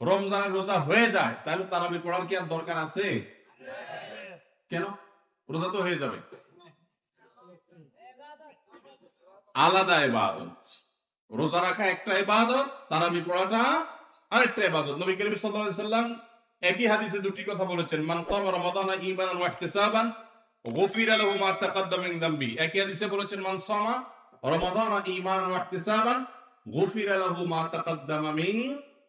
রমজানের রোজা হয়ে যায়, তাহলে তারাবি পড়ার কি আর দরকার আছে? কেন? রোজা তো হয়ে যাবে। আলাদা ইবাদত। রোজা রাখা একটা ইবাদত, তারাবি পড়াটা আরেকটা ইবাদত। নবী করিম সাল্লাল্লাহু আলাইহি সাল্লাম একই হাদিসে দুটি কথা বলেছেন, মান কামা রমাদানা ঈমানান ওয়া ইহতিসাবান, গুফিরা লাহু মা তাকাদ্দাম মিন যামবি একই হাদিসে বলেছেন, মান সামা রমাদানা ঈমানান ওয়া ইহতিসাবান, গুফিরা লাহু মা তাকাদ্দামা মিন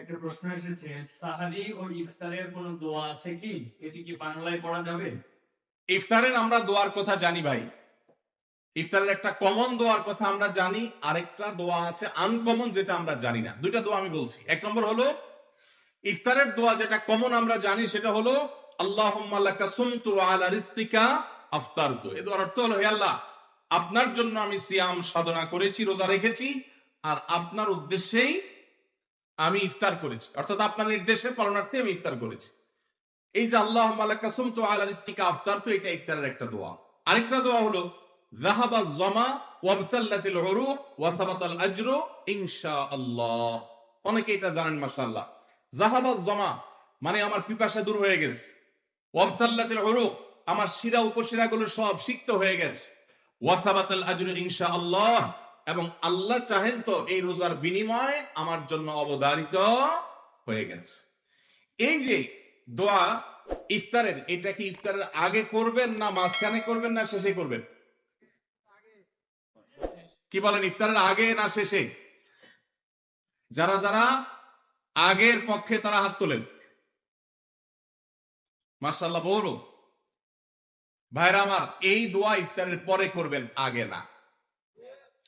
একটা প্রশ্ন এসেছে সাহারি ও ইফতারের কোনো দোয়া আছে কি? এটি কি বাংলায় পড়া যাবে? ইফতারের আমরা দোয়ার কথা জানি ভাই। ইফতারের একটা কমন দোয়ার কথা আমরা জানি, আরেকটা দোয়া আছে আনকমন যেটা আমরা জানি না। দুইটা দোয়া আমি বলছি। এক নম্বর হলো, ইফতারের দোয়া যেটা কমন আমরা জানি, সেটা হলো সুমতু আলা রিজকিকা আফতারতু। এর দোয়ার অর্থ হলো, হে আল্লাহ, আপনার জন্য আমি সিয়াম সাধনা করেছি, রোজা রেখেছি, আর আপনার উদ্দেশ্যেই আমি ইফতার করেছি। অর্থাৎ আপনার নির্দেশে পালনার্থে আমি ইফতার করেছি। এই যে আল্লাহ মালাকা সুমতু আলা রিজকিকা আফতারতু এটা ইফতারের একটা দোয়া। আরেকটা দোয়া হলো, যাহাবা জমা ওয়াবতাল্লাতিল উরুক ওয়া সাবাতাল আজরু ইনশাআল্লাহ। অনেকে এটা জানেন, মাশাআল্লাহ। যাহাবা জমা মানে আমার পিপাসা দূর হয়ে গেছে। ওয়াবতাল্লাতিল উরুক আমার শিরা উপশিরাগুলো সব সিক্ত হয়ে গেছে। ওয়া সাবাতাল আজরু ইনশাআল্লাহ। এবং আল্লাহ চাহেন তো এই রোজার বিনিময় আমার জন্য অবধারিত হয়ে গেছে। এই যে দোয়া ইফতারের, এটা কি ইফতারের আগে করবেন না মাঝখানে করবেন না শেষে করবেন? কি বলেন, ইফতারের আগে না শেষে? যারা যারা আগের পক্ষে তারা হাত তোলেন। মার্শাল্লাহ বৌর ভাইরা আমার, এই দোয়া ইফতারের পরে করবেন, আগে না।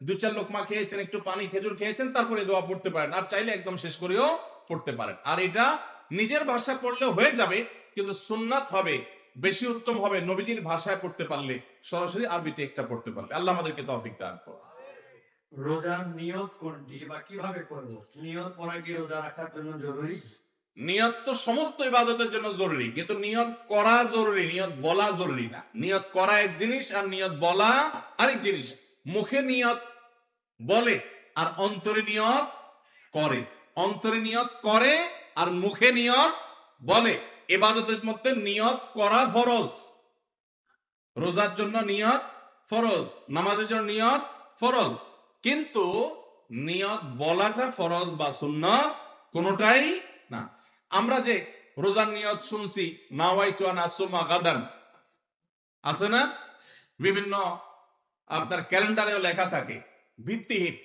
দু চার লোকমা খেয়েছেন একটু পানি খেজুর খেয়েছেন তারপরে দোয়া পড়তে পারেন। আর চাইলে একদম শেষ করেও পড়তে পারেন। আর এটা নিজের ভাষা পড়লেও হয়ে যাবে কিন্তু সুন্নাত হবে বেশি উত্তম হবে নবীজির ভাষায় পড়তে পারলে সরাসরি আরবি টেক্সটটা পড়তে পারলে। আল্লাহ আমাদেরকে তৌফিক দান করুন। রোজার নিয়ত কোনটি বা কীভাবে করব? নিয়ত পড়া কি রোজা রাখার জন্য জরুরি? নিয়ত তো সমস্ত ইবাদতের জন্য জরুরি কিন্তু নিয়ত করা জরুরি নিয়ত বলা জরুরি না। নিয়ত করা এক জিনিস আর নিয়ত বলা আরেক জিনিস। মুখে নিয়ত বলে আর অন্তরে নিয়ত করে। অন্তরে নিয়ত করে আর মুখে নিয়ত বলে। এবাদতের মধ্যে নিয়ত করা ফরজ। রোজার জন্য নিয়ত ফরজ। নামাজের জন্য নিয়ত ফরজ। কিন্তু নিয়ত বলাটা ফরজ বা শূন্য কোনোটাই না। আমরা যে রোজার নিয়ত শুনছি নাওয়াইতু আন আসুমা গাদান, আছে না? বিভিন্ন আপনার ক্যালেন্ডারেও লেখা থাকে, ভিত্তিহীন।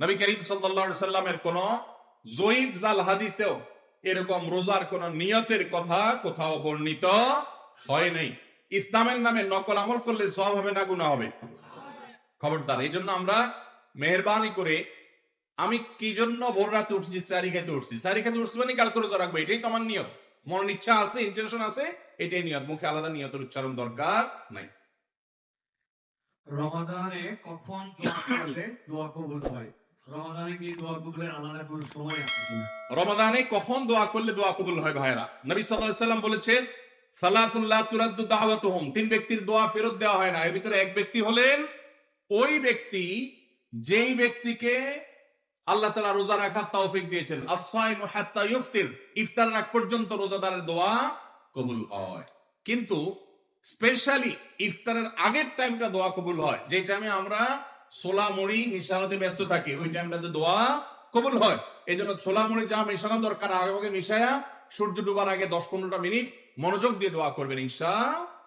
নবী করিম সাল্লামের কোন জয়ীফ জাল হাদিসেও এরকম রোজার কোন নিয়তের কথা কোথাও বর্ণিত হয় নাই। ইসলামের নামে নকল আমল করলে সব হবে না গুণা হবে? খবরদার, এই জন্য আমরা মেহরবানি করে আমি কি জন্য ভোর রাতে উঠছি, সারি খেতে উঠছি? সারি খেতে উঠছি মানে কালকে রোজা রাখব, এটাই তো আমার নিয়ত। মনের ইচ্ছা আছে ইন্টেনশন আছে, এটাই নিয়ত। মুখে আলাদা নিয়তের উচ্চারণ দরকার নাই। রমাদানে কখন দোয়া কবুল হয়? রমাদানে কখন দোয়া করলে দোয়া কবুল হয় ভাইরা নবী সাল্লাম বলেছেন সালাতুল্লাহ তুরাদ্দু তিন ব্যক্তির দোয়া ফেরত দেওয়া হয় না, এর ভিতরে এক ব্যক্তি হলেন ওই ব্যক্তি যেই ব্যক্তিকে আল্লাহ তাআলা রোজা রাখার তৌফিক দিয়েছেন। আস-সাইমু হাত্তা ইফতির ইফতার রাখ পর্যন্ত রোজাদারের দোয়া কবুল হয়। কিন্তু স্পেশালি ইফতারের আগের টাইমটা দোয়া কবুল হয়। যে টাইমে আমরা সোলা মুড়ি মিশানোতে ব্যস্ত থাকি, ওই টাইমটাতে দোয়া কবুল হয়। এই জন্য ছোলা মুড়ি যা মেশানো দরকার, আগে আগে মিশায়া সূর্য ডুবার আগে দশ পনেরোটা মিনিট মনোযোগ দিয়ে দোয়া করবেন ইনশা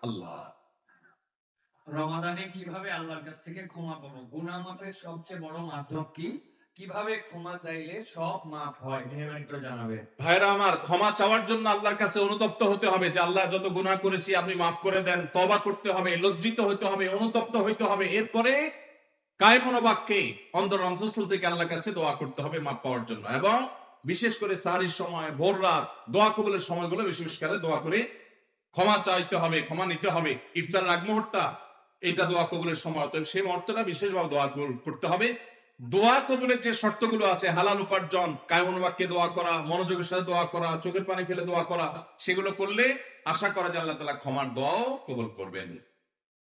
আল্লাহ রমাদানে কীভাবে আল্লাহর কাছ থেকে ক্ষমা পাবো গুনাহ মাফের সবচেয়ে বড় মাধ্যম কি? কীভাবে ক্ষমা চাইলে সব মাফ হয়? মেহরবানি জানাবে। ভাইরা আমার, ক্ষমা চাওয়ার জন্য আল্লাহর কাছে অনুতপ্ত হতে হবে যে আল্লাহ যত গুনাহ করেছি আপনি মাফ করে দেন তবা করতে হবে, লজ্জিত হতে হবে, অনুতপ্ত হইতে হবে। এরপরে কায় অন্তর থেকে আল্লাহর কাছে দোয়া করতে হবে মাফ পাওয়ার জন্য। এবং বিশেষ করে সারির সময়, ভোর রাত, দোয়া কবলের সময়গুলো বেশি বেশি করে দোয়া করে ক্ষমা চাইতে হবে, ক্ষমা নিতে হবে। ইফতার আগ মুহূর্তটা এটা দোয়া কবুলের সময়। তো সেই মুহূর্তটা বিশেষভাবে দোয়া করতে হবে। দোয়া কবুলের যে শর্তগুলো আছে, হালাল উপার্জন কায়মন বাক্যে দোয়া করা, মনোযোগের সাথে দোয়া করা, চোখের পানি ফেলে দোয়া করা, সেগুলো করলে আশা করা যায় আল্লাহ তালা ক্ষমার দোয়াও কবুল করবেন।